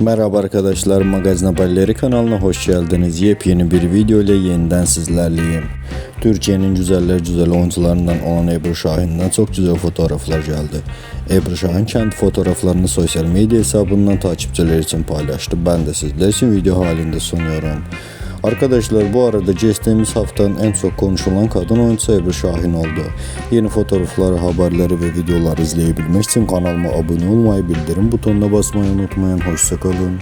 Merhaba arkadaşlar, Magazin Haberleri kanalına hoş geldiniz. Yepyeni bir video ile yeniden sizlerleyim. Türkiye'nin güzeller güzel oyuncularından olan Ebru Şahin'den çok güzel fotoğraflar geldi. Ebru Şahin kendi fotoğraflarını sosyal medya hesabından takipçiler için paylaştı. Ben de sizler için video halinde sunuyorum. Arkadaşlar bu arada geçtiğimiz haftanın en çok konuşulan kadın oyuncusu Ebru Şahin oldu. Yeni fotoğrafları, haberleri ve videoları izleyebilmek için kanalıma abone olmayı, bildirim butonuna basmayı unutmayın. Hoşçakalın.